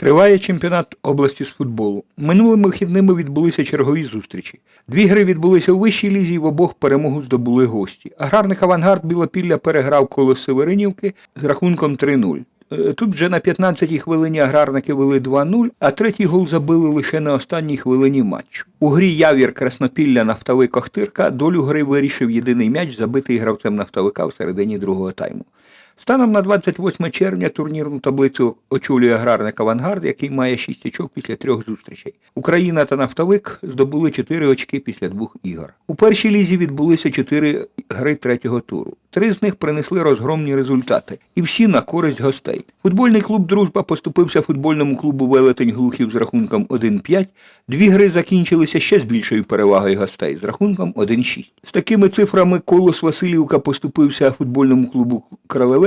Триває чемпіонат області з футболу. Минулими вихідними відбулися чергові зустрічі. Дві гри відбулися у вищій лізі, і в обох перемогу здобули гості. Аграрник Авангард Білопілля переграв коло Северинівки з рахунком 3-0. Е, Тут вже на 15-й хвилині аграрники вели 2-0, а третій гол забили лише на останній хвилині матчу. У грі Явір Краснопілля Нафтовий Кохтирка долю гри вирішив єдиний м'яч, забитий гравцем нафтовика в середині другого тайму. Станом на 28 червня турнірну таблицю очолює аграрник Авангард, який має 6 очок після трьох зустрічей. Україна та Нафтовик здобули 4 очки після двох ігор. У першій лізі відбулися 4 гри третього туру. Три з них принесли розгромні результати, і всі на користь гостей. Футбольний клуб Дружба поступився футбольному клубу Велетень Глухів з рахунком 1-5. Дві гри закінчилися ще з більшою перевагою гостей з рахунком 1-6. З такими цифрами Колос Васильівка поступився футбольному клубу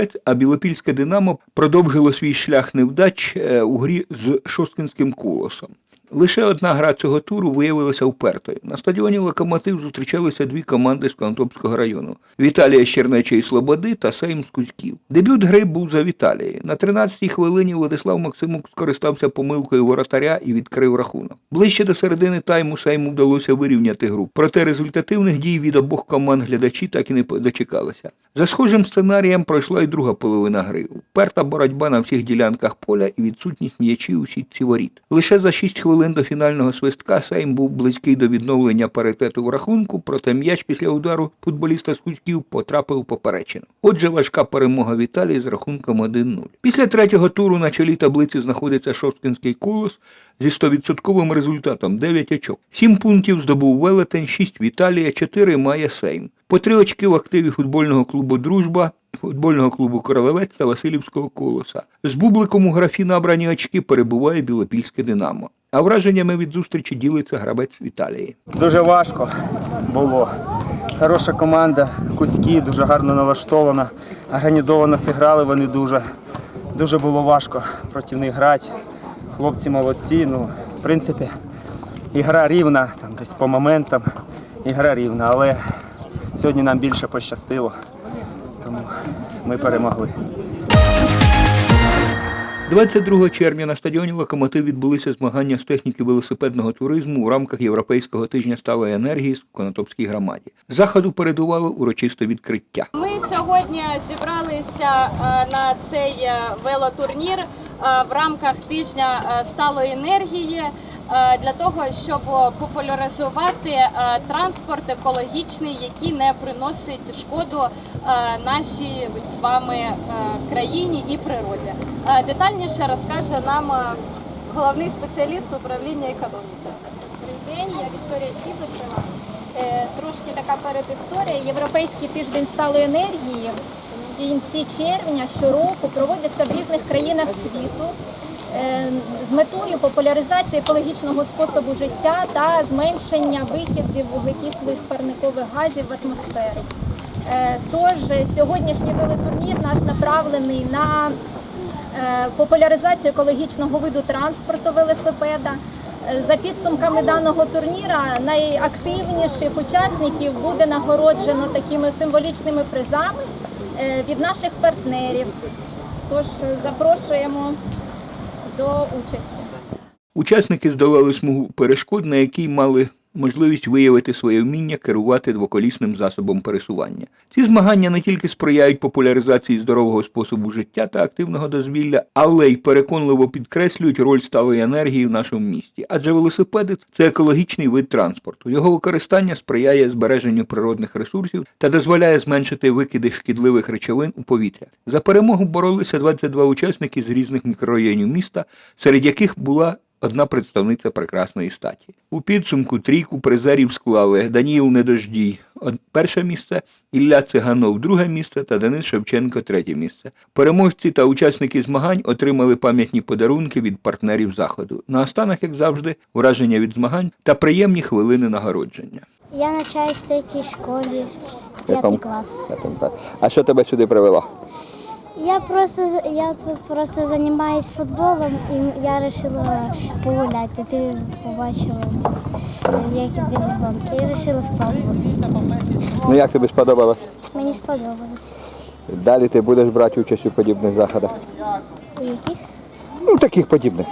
Кролевець, а Білопільське Динамо продовжило свій шлях невдач е, у грі з Шосткинським колосом. Лише одна гра цього туру виявилася впертою. На стадіоні Локомотив зустрічалися дві команди з Конотопського району: Віталія з Чернечої Слободи та Сейм з Кузьків. Дебют гри був за Віталії. На 13-й хвилині Владислав Максимук скористався помилкою воротаря і відкрив рахунок. Ближче до середини тайму Сейму вдалося вирівняти гру. Проте результативних дій від обох команд глядачі так і не дочекалися. За схожим сценарієм пройшла і друга половина гри. Вперта боротьба на всіх ділянках поля і відсутність м'ячів у сітці воріт. Лише за 6 хвилин до фінального свистка Сейм був близький до відновлення паритету в рахунку, проте м'яч після удару футболіста з Кузьків потрапив поперечину. Отже, важка перемога Віталії з рахунком 1-0. Після третього туру на чолі таблиці знаходиться Шосткинський колос зі 100% результатом 9 очок. 7 пунктів здобув Велетень, 6 Віталія, 4 має Сейм. По 3 очки в активі футбольного клубу Дружба, футбольного клубу Королевець та Васильівського колоса. З бубликом у графі набрані очки перебуває Білопільське Динамо. А враженнями від зустрічі ділиться гравець Віталії. Дуже важко було. Хороша команда, кузькі, дуже гарно налаштована, організовано зіграли вони дуже. Дуже було важко проти них грати. Хлопці молодці. Ну, в принципі, ігра рівна, там десь по моментам ігра рівна, але сьогодні нам більше пощастило, тому ми перемогли. 22 червня на стадіоні Локомотив відбулися змагання з техніки велосипедного туризму у рамках Європейського тижня сталої енергії в Конотопській громаді. Заходу передувало урочисте відкриття. Ми сьогодні зібралися е, на цей е, велотурнір е, в рамках тижня сталої енергії для того, щоб популяризувати е, транспорт екологічний, який не приносить шкоду е, нашій з вами е, країні і природі. Е, Детальніше розкаже нам е, головний спеціаліст управління економіки. День, я Вікторія Чібишева. Е, Трошки така передісторія. Європейський тиждень сталої енергії в кінці червня щороку проводяться в різних країнах світу е, з метою популяризації екологічного способу життя та зменшення викидів вуглекислих парникових газів в атмосферу. Е, Тож сьогоднішній велотурнір наш направлений на е, популяризацію екологічного виду транспорту велосипеда. Е, За підсумками даного турніра найактивніших учасників буде нагороджено такими символічними призами е, від наших партнерів. Тож е, запрошуємо до участі. Учасники здолали смугу перешкод, на якій мали можливість виявити своє вміння керувати двоколісним засобом пересування. Ці змагання не тільки сприяють популяризації здорового способу життя та активного дозвілля, але й переконливо підкреслюють роль сталої енергії в нашому місті. Адже велосипеди це екологічний вид транспорту. Його використання сприяє збереженню природних ресурсів та дозволяє зменшити викиди шкідливих речовин у повітря. За перемогу боролися 22 учасники з різних мікрорайонів міста, серед яких була одна представниця прекрасної статі. У підсумку трійку призерів склали Даніїл Недождій перше місце, Ілля Циганов друге місце та Денис Шевченко третє місце. Переможці та учасники змагань отримали пам'ятні подарунки від партнерів заходу. Наостанок, як завжди, враження від змагань та приємні хвилини нагородження. Я навчаюсь в третій школі, п'ятий клас. А що тебе сюди привело? Я просто я просто займаюсь футболом і я вирішила погуляти. Ти побачила, як іде гонки. Я вирішила спробувати. Ну як тобі сподобалось? Мені сподобалось. Далі ти будеш брати участь у подібних заходах. У яких? Ну, таких подібних.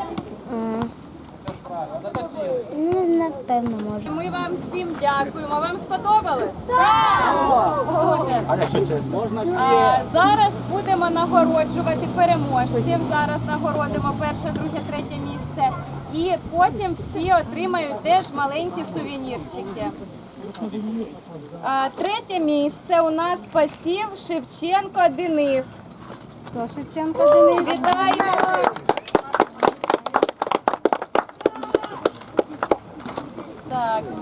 Ну, напевно, може. Ми вам всім дякуємо. Вам сподобалось? Так! Супер. А, зараз будемо нагороджувати переможців. Зараз нагородимо перше, друге, третє місце. І потім всі отримають теж маленькі сувенірчики. А, третє місце у нас посів Шевченко Денис. Хто Шевченко Денис? Вітаємо!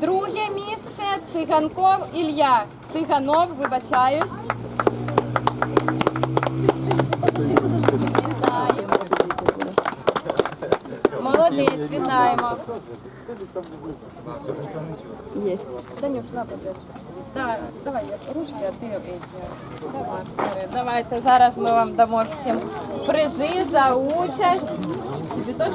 Друге місце Циганков Ілля. Циганов, вибачаюсь. Молодець, вітаємо. Єсть. Данюш, на подержи. Так, давай, ручки, а ти эти. Давай. Давайте, зараз ми вам дамо всім призи за участь. Тобі теж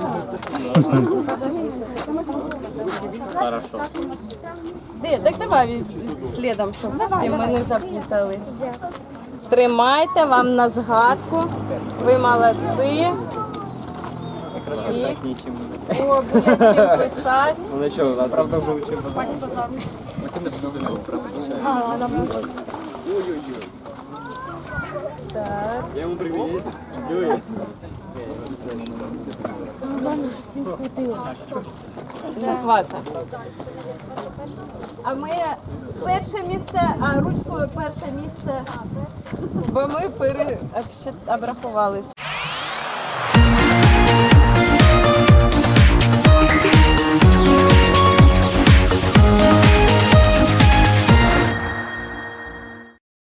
Де, так давай від- слідом, щоб всі ми не заплутались. Тримайте вам на згадку. Ви молодці. І... О, буде чим писати. Ну нічого, нас правда вже вчив. Так. Не хвата. А ми перше місце, а ручкою перше місце, бо ми пере... обрахувалися.